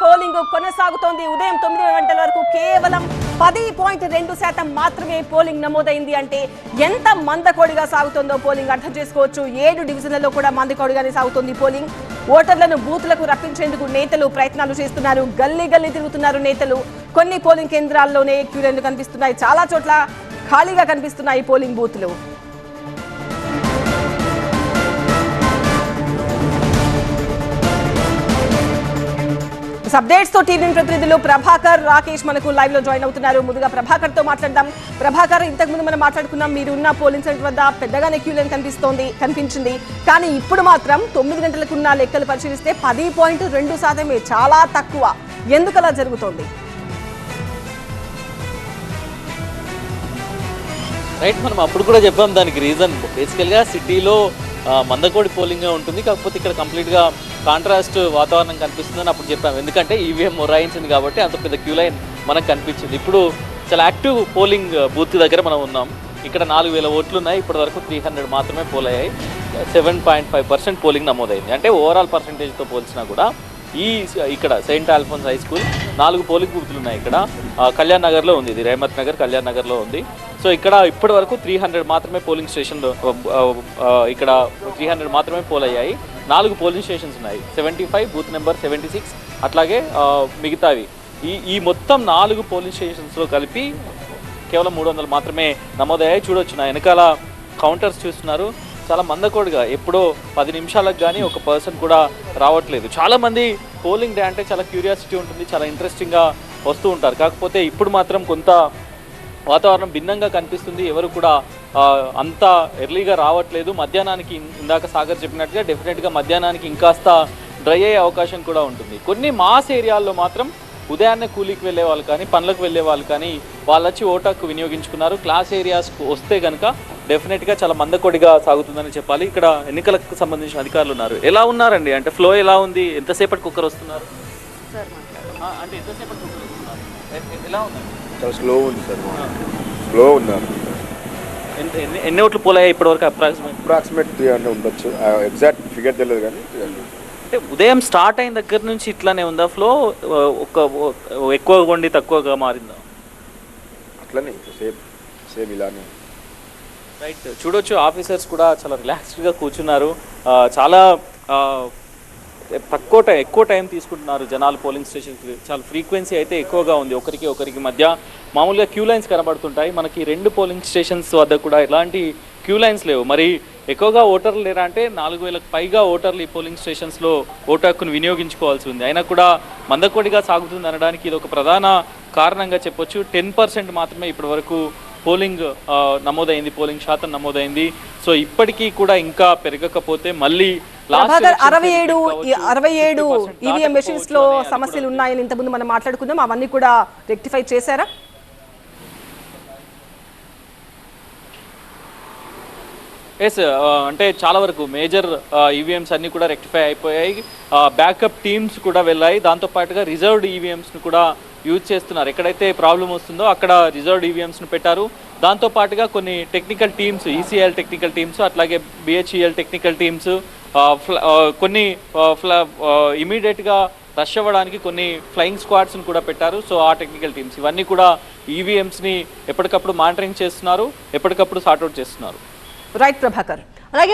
Polling కొనసాగుతోంది. ఉదయం తొమ్మిది గంటల వరకు కేవలం పది పాయింట్ రెండు శాతం మాత్రమే పోలింగ్ నమోదైంది అంటే ఎంత మందకోడిగా సాగుతుందో పోలింగ్ అర్థం చేసుకోవచ్చు. ఏడు డివిజన్లలో కూడా మందకోడిగానే సాగుతోంది పోలింగ్ ఓటర్లను బూత్లకు రప్పించేందుకు నేతలు ప్రయత్నాలు చేస్తున్నారు. గల్లీ గల్లీ తిరుగుతున్నారు నేతలు. కొన్ని పోలింగ్ కేంద్రాల్లోనే క్యూలైన్లు కనిపిస్తున్నాయి? చాలా చోట్ల ఖాళీగా కనిపిస్తున్నాయి పోలింగ్ బూత్లు. అప్డేట్స్తో టీవీ ప్రతినిధులు ప్రభాకర్ రాకేష్ మనకు లైవ్లో జాయిన్ అవుతున్నారు. ముందుగా ప్రభాకర్తో మాట్లాడదాం. ప్రభాకర్ ఇంతకు ముందు మనం మాట్లాడుకున్నాం మీరున్న పోలింగ్ సెంటర్ వద్ద పెద్దగానే క్యూ లైన్ కనిపిస్తోంది కనిపించింది. కానీ ఇప్పుడు మాత్రం తొమ్మిది గంటలకున్న లెక్కలు పరిశీలిస్తే పది పాయింట్ రెండు శాతమే చాలా తక్కువ. ఎందుకు అలా జరుగుతోంది? రైట్ మనం అప్పుడు కూడా చెప్పాం దానికి రీజన్ బేసికల్గా సిటీలో మందకోడి పోలింగ్ ఉంటుంది. కాకపోతే ఇక్కడ కంప్లీట్గా కాంట్రాస్ట్ వాతావరణం కనిపిస్తుందని అప్పుడు చెప్పాము ఎందుకంటే ఈవీఎం మొరాయించింది కాబట్టి అంత పెద్ద క్యూ లైన్ మనకు కనిపించింది. ఇప్పుడు చాలా యాక్టివ్ పోలింగ్ బూత్ దగ్గర మనం ఉన్నాం. ఇక్కడ నాలుగు వేల ఓట్లు ఉన్నాయి. ఇప్పటి వరకు త్రీ హండ్రెడ్ మాత్రమే పోల్ అయ్యాయి. Seven point five percent polling నమోదైంది. అంటే ఓవరాల్ పర్సంటేజ్తో పోల్చినా కూడా ఈ ఇక్కడ సెయింట్ ఆల్ఫోన్స్ హై స్కూల్ నాలుగు పోలింగ్ బూత్లు ఉన్నాయి ఇక్కడ. కళ్యాణ్ నగర్లో ఉంది ఇది. రేమత్ నగర్ కళ్యాణ్ నగర్లో ఉంది. సో ఇక్కడ ఇప్పటి వరకు త్రీ హండ్రెడ్ మాత్రమే పోలింగ్ స్టేషన్లో ఇక్కడ త్రీ హండ్రెడ్ మాత్రమే పోల్ అయ్యాయి. నాలుగు పోలింగ్ స్టేషన్స్ ఉన్నాయి. Seventy five booth number seventy six అట్లాగే మిగతావి. ఈ ఈ మొత్తం నాలుగు పోలింగ్ స్టేషన్స్లో కలిపి కేవలం మూడు వందలు మాత్రమే నమోదయ్యాయి. చూడొచ్చు నా వెనకాల కౌంటర్స్ చూస్తున్నారు. చాలా మందకోడిగా ఎప్పుడో పది నిమిషాలకు కానీ ఒక పర్సన్ కూడా రావట్లేదు. చాలామంది పోలింగ్ డే అంటే చాలా క్యూరియాసిటీ ఉంటుంది చాలా ఇంట్రెస్టింగ్గా వస్తూ ఉంటారు. కాకపోతే ఇప్పుడు మాత్రం కొంత వాతావరణం భిన్నంగా కనిపిస్తుంది. ఎవరు కూడా అంత ఎర్లీగా రావట్లేదు. మధ్యాహ్నానికి ఇందాక సాగర్ చెప్పినట్టుగా డెఫినెట్గా మధ్యాహ్నానికి ఇంకాస్త డ్రై అయ్యే అవకాశం కూడా ఉంటుంది. కొన్ని మాస్ ఏరియాల్లో మాత్రం ఉదయాన్నే కూలీకి వెళ్ళే వాళ్ళు కానీ పనులకు వెళ్ళే వాళ్ళు కానీ వాళ్ళు వచ్చి ఓటాకు వినియోగించుకున్నారు. క్లాస్ ఏరియాస్కు వస్తే కనుక డెఫినెట్గా చాలా మందకొడిగా సాగుతుందని చెప్పాలి. ఇక్కడ ఎన్నికలకు సంబంధించిన అధికారులు ఉన్నారు. ఎలా ఉన్నారండి? అంటే ఫ్లో ఎలా ఉంది? ఎంతసేపటికి ఒక్కరు వస్తున్నారు? అంటే ఎంతసేపటికి ఎలా ఉందండి? చాలా స్లో ఉంది సార్ స్లో ఉన్నారు. ఎన్ని ఓట్లు పోలాయి ఇప్పటివరకు అప్రాక్సిమేట్ అప్రాక్సిమేట్ త్రీ హండ్రెడ్ ఉండొచ్చు. ఎగ్జాక్ట్ ఫిగర్ తెలియదు కానీ 300. అంటే ఉదయం స్టార్ట్ అయిన దగ్గర నుంచి ఇట్లానే ఉందా? ఫ్లో ఒక ఎక్కువగా ఉండి తక్కువగా మారిందా? అట్లనే సేమ్ సేమ్ ఇలానే. రైట్ చూడొచ్చు ఆఫీసర్స్ కూడా చాలా రిలాక్స్డ్గా కూర్చున్నారు. చాలా తక్కువ టైం ఎక్కువ టైం తీసుకుంటున్నారు జనాలు పోలింగ్ స్టేషన్కి చాలా ఫ్రీక్వెన్సీ అయితే ఎక్కువగా ఉంది. ఒకరికి ఒకరికి మధ్య మామూలుగా క్యూ లైన్స్ కనబడుతుంటాయి. మనకి రెండు పోలింగ్ స్టేషన్స్ వద్ద కూడా ఎలాంటి క్యూ లైన్స్ లేవు. మరి ఎక్కువగా ఓటర్లు లేరా అంటే నాలుగు వేలకు పైగా ఓటర్లు ఈ పోలింగ్ స్టేషన్స్లో ఓటు హక్కును వినియోగించుకోవాల్సి ఉంది. అయినా కూడా మందకొడిగా సాగుతుంది అనడానికి ఇది ఒక ప్రధాన కారణంగా చెప్పొచ్చు. టెన్ పర్సెంట్ మాత్రమే ఇప్పటి వరకు పోలింగ్ నమోదైంది. పోలింగ్ శాతం నమోదైంది. సో ఇప్పటికీ కూడా ఇంకా పెరగకపోతే మళ్ళీ ప్రభాకర్ అరవై ఏడు అరవై ఏడు 50% ఈవీఎం మెషిన్స్లో సమస్యలు ఉన్నాయని ఇంతకుముందు మనం మాట్లాడుకున్నాం అవన్నీ కూడా రెక్టిఫై చేశారా? ఎస్ అంటే చాలా వరకు మేజర్ ఈవీఎంస్ అన్ని కూడా రెక్టిఫై అయిపోయాయి. బ్యాకప్ టీమ్స్ కూడా వెళ్ళాయి. దాంతో పాటుగా రిజర్వ్డ్ ఈవీఎంస్ను కూడా యూజ్ చేస్తున్నారు. ఎక్కడైతే ప్రాబ్లం వస్తుందో అక్కడ రిజర్వ్డ్ ఈవీఎంస్ను పెట్టారు. దాంతో పాటుగా కొన్ని technical teams ECL technical teams అట్లాగే బిహెచ్ఈఎల్ టెక్నికల్ టీమ్స్ కొన్ని ఇమీడియట్గా రష్ అవ్వడానికి కొన్ని ఫ్లయింగ్ స్క్వాడ్స్ని కూడా పెట్టారు. సో ఆ టెక్నికల్ టీమ్స్ ఇవన్నీ కూడా ఈవీఎంస్ని ఎప్పటికప్పుడు మానిటరింగ్ చేస్తున్నారు ఎప్పటికప్పుడు సార్ట్అవుట్ చేస్తున్నారు. రైట్ ప్రభాకర్. అలాగే